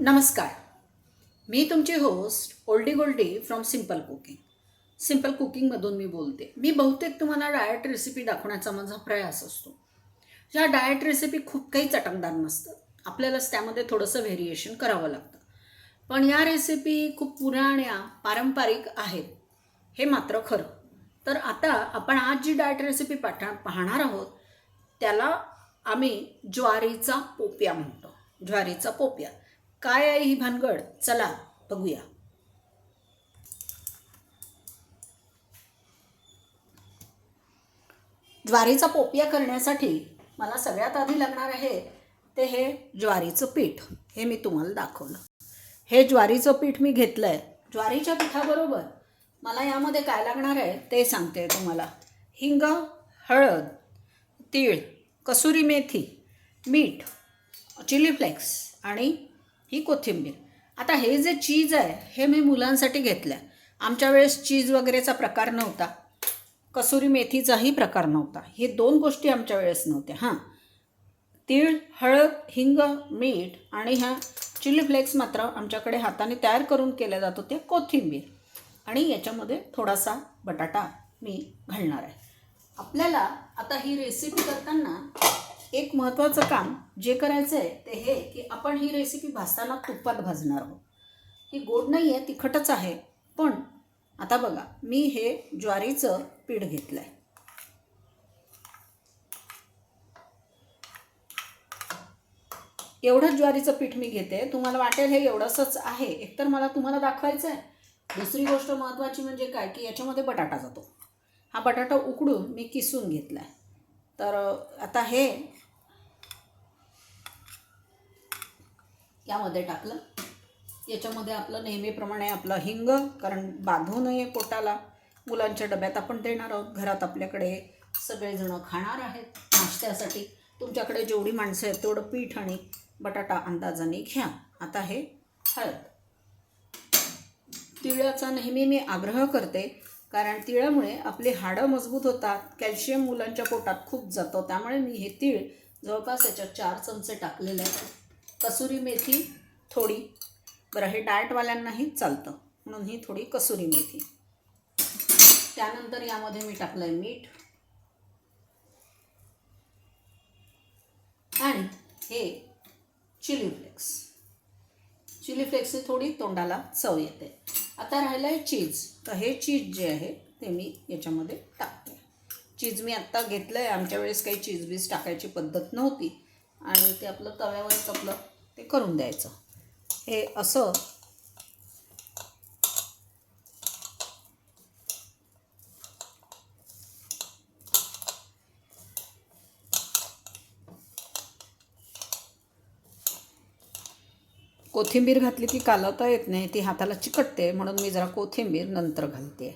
नमस्कार. मी तुमची host Oldie Goldie from simple cooking simple कुकिंगमधून मी बोलते. मी बहुतेक तुम्हाला डायट रेसिपी दाखवण्याचा माझा प्रयास असतो. या डायट रेसिपी खूप काही चटकदार नसतात. आपल्यालाच त्यामध्ये थोडंसं व्हेरिएशन करावं लागतं. पण या रेसिपी खूप पुराण्या पारंपरिक आहेत. हे मात्र खरं. तर आता आपण आज जी डायट रेसिपी पाठा पाहणार आहोत त्याला आम्ही ज्वारीचा पोप्या म्हणतो. ज्वारीचा पोप्या. काय आहे ही भानगड? चला बघूया. ज्वारीचा पोपिया करण्यासाठी मला सगळ्यात आधी लागणार आहे ते हे ज्वारीचं पीठ. हे मी तुम्हाला दाखवलं. हे ज्वारीचं पीठ मी घेतलं आहे ज्वारीच्या पिठाबरोबर मला यामध्ये काय लागणार आहे ते सांगते तुम्हाला. हिंग हळद तीळ कसुरी मेथी मीठ चिली फ्लेक्स आणि ही कोथिंबीर. आता हे जे चीज आहे हे मी मुलांसाठी घेतलं आहे आमच्या वेळेस चीज वगैरेचा प्रकार नव्हता. कसुरी मेथीचाही प्रकार नव्हता. हे दोन गोष्टी आमच्या वेळेस नव्हत्या. हां. तीळ हळद हिंग मीठ आणि ह्या चिली फ्लेक्स मात्र आमच्याकडे हाताने तयार करून केल्या जात होत्या कोथिंबीर. आणि याच्यामध्ये थोडासा बटाटा मी घालणार आहे. आपल्याला आता ही रेसिपी करताना एक महत्त्वाचं काम जे करायचं आहे ते हे की आपण ही रेसिपी भाजताना तुपात भाजणार आहोत. ही गोड नाही आहे तिखटच आहे पण आता बघा मी हे ज्वारीचं पीठ घेतलं आहे एवढंच ज्वारीचं पीठ मी घेते. तुम्हाला वाटेल हे एवढंसंच आहे. एकतर मला तुम्हाला दाखवायचं आहे. दुसरी गोष्ट महत्त्वाची म्हणजे काय? की याच्यामध्ये बटाटा जातो. हा बटाटा उकडून मी किसून घेतला आहे तर आता हे यामध्ये टाकलं. याच्यामध्ये आपलं नेहमीप्रमाणे आपलं हिंग कारण बांधू नये पोटाला मुलांच्या डब्यात आपण देणार आहोत. घरात आपल्याकडे सगळेजणं खाणार आहेत नाश्त्यासाठी. तुमच्याकडे जेवढी माणसं आहेत तेवढं पीठ आणि बटाटा अंदाजाने घ्या. आता हे हळद. तिळाचा नेहमी मी आग्रह करते कारण तिळामुळे आपली हाडं मजबूत होतात कॅल्शियम मुलांच्या पोटात खूप जातं. त्यामुळे मी हे तीळ जवळपास याच्यात चार चमचे टाकलेले आहेत. कसुरी मेथी थोडी बरं हे डाएटवाल्यांनाही चालतं. म्हणून ही थोडी कसुरी मेथी. त्यानंतर यामध्ये मी टाकलं आहे मीठ. आणि हे चिली फ्लेक्स. चिली फ्लेक्सने थोडी तोंडाला चव येते. आता राहिलं आहे चीज. तर हे चीज जे आहे ते मी याच्यामध्ये टाकते. चीज मी आत्ता घेतलं आहे आमच्या वेळेस काही चीज बीज टाकायची पद्धत नव्हती. आणि ते आपलं तव्यावरच आपलं ते करून द्यायचं. हे असं. कोथिंबीर घातली की कालवता येत नाही ती हाताला चिकटते म्हणून मी जरा कोथिंबीर नंतर घालते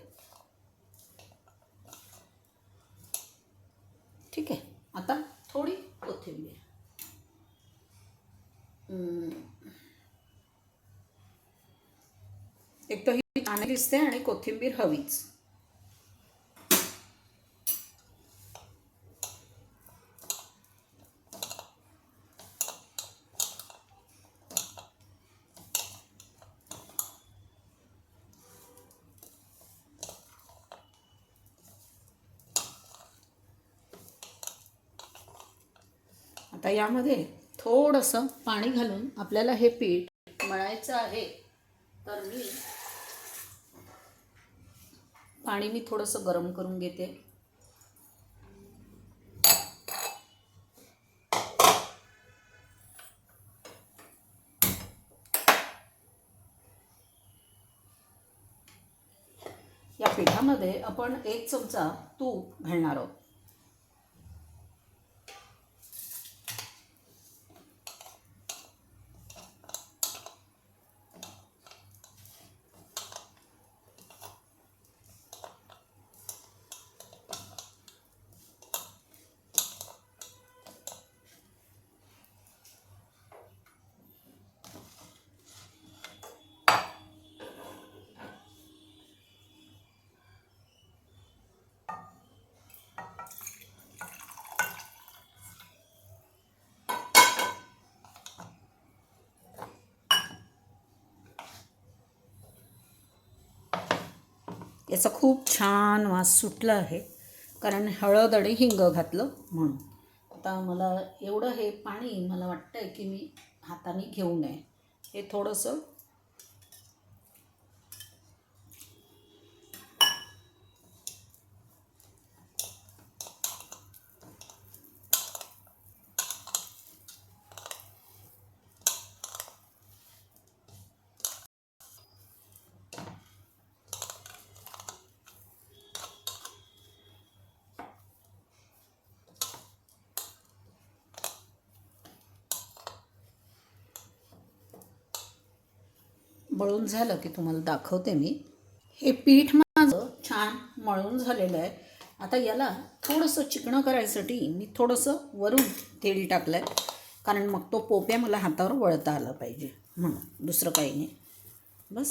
ठीक आहे आता थोडी कोथिंबीर हम्म. एक तर ही छान दिसते आणि कोथिंबीर हवीच. आता यामध्ये थोडंसं पाणी घालून आपल्याला हे पीठ मळायचं आहे तर मी पाणी मी थोडंसं गरम करून घेते. या पिठामध्ये आपण एक चमचा तूप घालणार आहोत. याचा खूप छान वास सुटला आहे. कारण हळद आणि हिंग घातलं म्हणून. आता मला एवढं हे पाणी मला वाटतं आहे की मी हाताने घेऊ नये. हे थोडंसं मळून झालं की तुम्हाला दाखवते मी. हे पीठ माझं छान मळून झालेलं आहे. आता याला थोडंसं चिकणं करायसाठी मी थोडंसं वरून तेल टाकलं आहे कारण मग तो पोप्या मला हातावर वळता आला पाहिजे म्हणून. दुसरं काही नाही. बस.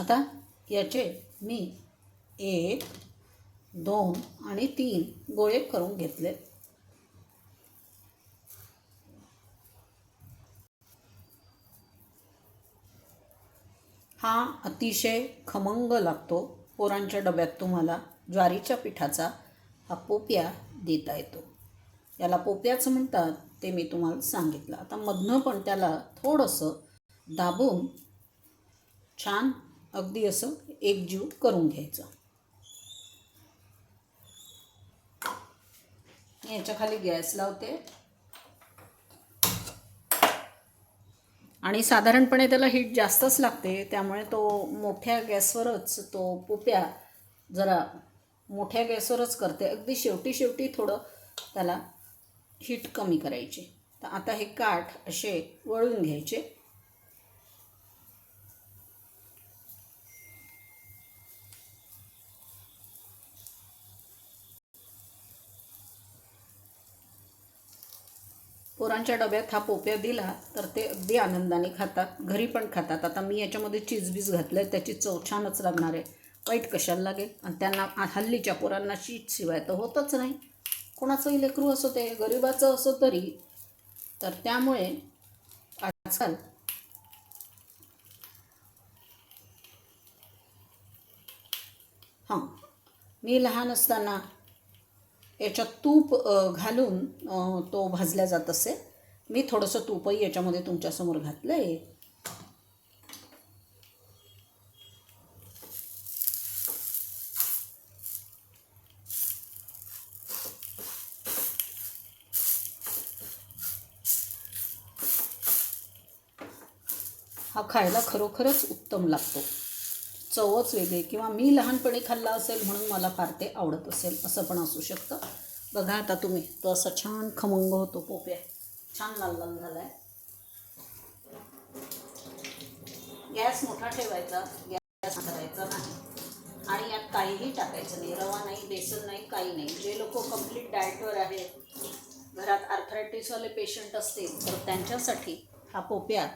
आता याचे मी एक दोन आणि तीन गोळे करून घेतले. हा अतिशय खमंग लागतो पोरांच्या डब्यात तुम्हाला. ज्वारीच्या पिठाचा हा पोप्या देता येतो. याला पोप्याचं म्हणतात ते मी तुम्हाला सांगितलं. आता मधनं पण त्याला थोडंसं दाबून छान अगदी असं एकजीव करून घ्यायचं. याच्याखाली याच्या खाली गॅस लावते. आणि साधारणपणे त्याला हीट जास्तच लागते त्यामुळे तो मोठ्या गॅसवरच तो पोप्या जरा मोठ्या गॅसवरच करते. अगदी शेवटी शेवटी थोडं त्याला हीट कमी करायची. तर आता हे काठ असे वळून घ्यायचे. पोरांच्या डब्यात हा पोप्या दिला तर ते अगदी आनंदाने खातात घरी पण खातात. आता मी याच्यामध्ये चीजबीज घातलं आहे त्याची चव छानच लागणार आहे. वाईट कशाला लागेल? आणि त्यांना हल्लीच्या पोरांना शीत शिवाय तर होतच नाही. कोणाचंही लेकरू असो ते गरिबाचं असो तरी. तर त्यामुळे आजकाल हां मी लहान असताना याच्यात तूप घालून तो भाजला जात असे. मी थोडंसं तूपही याच्यामध्ये तुमच्यासमोर घातलं आहे हा खायला खरोखरच उत्तम लागतो. चवच वेगळी किंवा मी लहानपणी खाल्ला असेल म्हणून मला फार ते आवडत असेल असं पण असू शकतं. बघा आता तुम्ही तो असा छान खमंग होतो पोप्या. छान लाल लाल झाला आहे गॅस मोठा ठेवायचा गॅस करायचा नाही. आणि यात काहीही टाकायचं नाही रवा नाही बेसन नाही काही नाही. जे लोक कंप्लीट डाएटवर आहेत घरात आर्थरायटिसवाले पेशंट असतील तर त्यांच्यासाठी हा पोप्या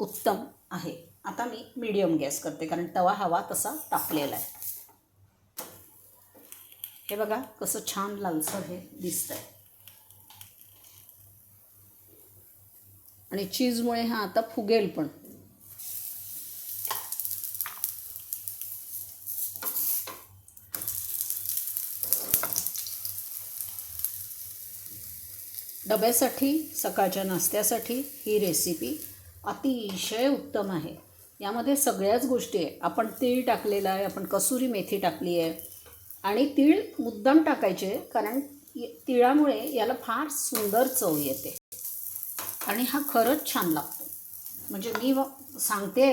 उत्तम आहे. आता मी मीडियम गॅस करते कारण तवा हवा तसा तापलेला आहे. हे बघा कसं छान लालसर हे दिसतंय. आणि चीजमुळे हा आता फुगेल पण. डब्यासाठी सकाळच्या नाश्त्यासाठी ही रेसिपी अतिशय उत्तम आहे. यामध्ये सगळ्याच गोष्टी आहे. आपण तीळ टाकलेलं आहे आपण कसुरी मेथी टाकली आहे. आणि तीळ मुद्दाम टाकायचे कारण तिळामुळे याला फार सुंदर चव येते. आणि हा खरंच छान लागतो. म्हणजे मी सांगते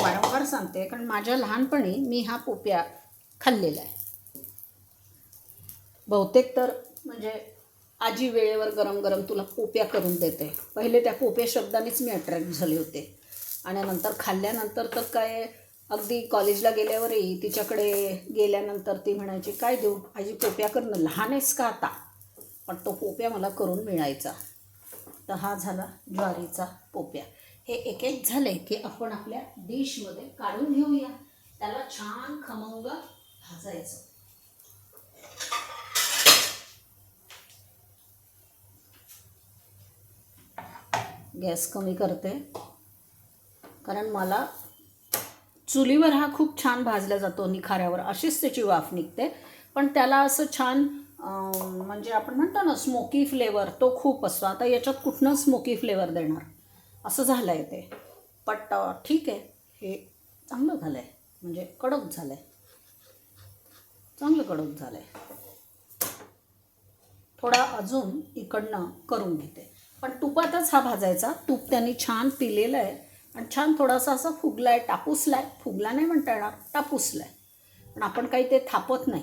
वारंवार सांगते कारण माझ्या लहानपणी मी हा पोप्या खाल्लेला आहे. बहुतेक तर म्हणजे आजी वेळेवर गरम गरम तुला पोप्या करून देते. पहिले त्या पोप्या शब्दानेच मी अट्रॅक्ट झाले होते. आणि नंतर खाल्ल्यानंतर तर काय अगदी कॉलेजला गेल्यावरही तिच्याकडे गेल्यानंतर ती म्हणायची काय देऊ आजी पोप्या करणं लहान आहेस का आता? पण तो पोप्या मला करून मिळायचा. तर हा झाला ज्वारीचा पोप्या. हे एक एक झालं की आपण आपल्या डिशमध्ये काढून घेऊया. त्याला छान खमंग भाजायचं. गॅस कमी करते. कारण मला चुलीवर हा खूप छान भाजला जातो निखाऱ्यावर. अशीच त्याची वाफ निघते. पण त्याला असं छान म्हणजे आपण म्हणतो ना स्मोकी फ्लेवर तो खूप असतो. आता याच्यात कुठनं स्मोकी फ्लेवर देणार? असं झालं आहे ते पण ठीक आहे. हे चांगलं झालं आहे म्हणजे कडक झालं आहे चांगलं कडक झालं आहे थोडा अजून इकडनं करून घेते. पण तुपातच हा भाजायचा. तूप त्यांनी छान पिलेलं आहे. आणि छान थोडासा असा फुगला आहे टापूसला आहे फुगला नाही म्हणता येणार टापूसला आहे पण आपण काही ते थापत नाही.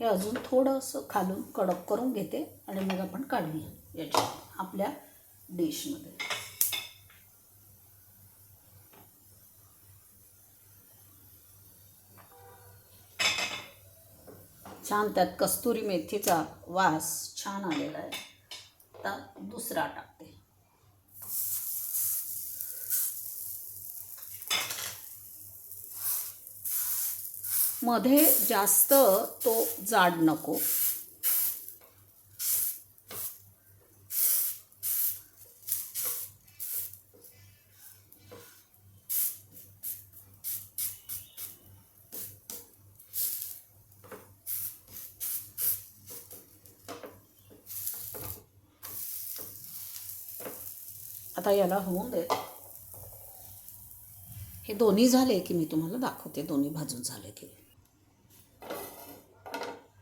हे अजून थोडंसं खालून कडक करून घेते आणि मग आपण काढूया याच्या आपल्या डिशमध्ये छान त्यात कस्तुरी मेथीचा वास छान आलेला आहे. आता दुसरा टाकते. मध्ये जास्त तो जाड नको. आता याला होऊन दे. हे दोन्ही झाले की मी तुम्हाला दाखवते. दोन्ही भाजून झाले की.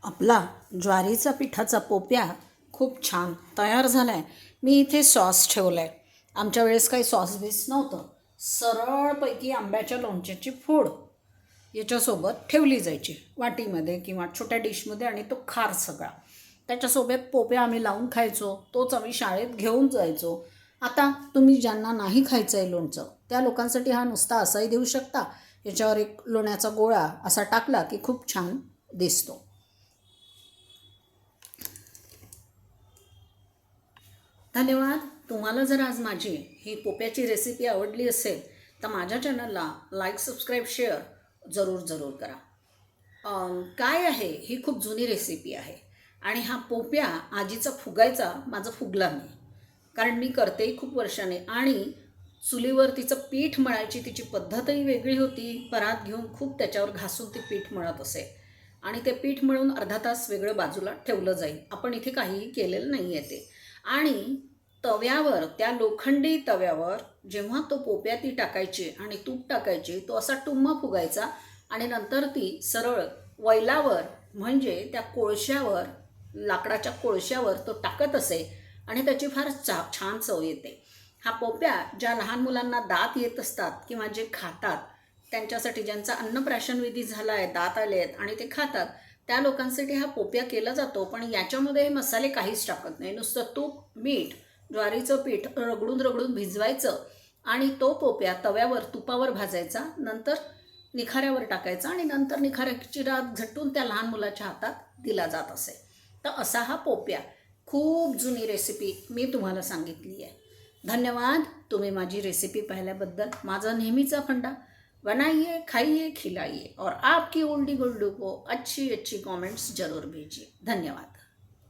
आपला ज्वारीचा पिठाचा पोप्या खूप छान तयार झाला आहे मी इथे सॉस ठेवला आहे आमच्या वेळेस काही सॉस बीस नव्हतं. सरळपैकी आंब्याच्या लोणच्याची फोड याच्यासोबत ठेवली जायची. वाटीमध्ये किंवा छोट्या डिशमध्ये आणि तो खार सगळा. त्याच्यासोबत पोप्या आम्ही लावून खायचो. तोच आम्ही शाळेत घेऊन जायचो. आता तुम्ही ज्यांना नाही खायचं आहे लोणचं त्या लोकांसाठी हा नुसता असाही देऊ शकता. याच्यावर एक लोण्याचा गोळा असा टाकला की खूप छान दिसतो. धन्यवाद. तुम्हाला जर आज माझी ही पोप्याची रेसिपी आवडली असेल तर माझ्या चॅनलला लाईक सबस्क्राईब शेअर जरूर जरूर करा. काय आहे? ही खूप जुनी रेसिपी आहे. आणि हा पोप्या आजीचा फुगायचा माझा फुगला नाही कारण मी करतेही खूप वर्षाने. आणि चुलीवर तिचं पीठ मळायची तिची पद्धतही वेगळी होती. परात घेऊन खूप त्याच्यावर घासून ती पीठ मळत असे. आणि ते पीठ मळून अर्धा तास वेगळं बाजूला ठेवलं जाईल. आपण इथे काहीही केलेलं नाही आहे ते. आणि तव्यावर त्या लोखंडी तव्यावर जेव्हा तो पोप्या ती टाकायची आणि तूप टाकायची तो असा टुम्मा फुगायचा आणि नंतर ती सरळ वैलावर म्हणजे त्या कोळशावर लाकडाच्या कोळशावर तो टाकत असे. आणि त्याची फार चा छान चव येते. हा पोप्या ज्या लहान मुलांना दात येत असतात किंवा जे खातात त्यांच्यासाठी ज्यांचा अन्नप्राशन विधी झाला आहे दात आले आहेत आणि ते खातात त्या लोकांसाठी हा पोप्या केला जातो. पण याच्यामध्ये हे मसाले काहीच टाकत नाही. नुसतं तूप मीठ ज्वारीचं पीठ रगडून रगडून भिजवायचं आणि तो पोप्या तव्यावर तुपावर भाजायचा नंतर निखाऱ्यावर टाकायचा आणि नंतर निखाऱ्याची रात झटून त्या लहान मुलाच्या हातात दिला जात असे. तर असा हा पोप्या. खूप जुनी रेसिपी मी तुम्हाला सांगितली आहे. धन्यवाद तुम्ही माझी रेसिपी पाहिल्याबद्दल. माझा नेहमीचा फंडा बनाइए खाइए खिलाइए. और आपकी ओल्डी गोल्डू को अच्छी अच्छी कमेंट्स जरूर भेजिए. धन्यवाद.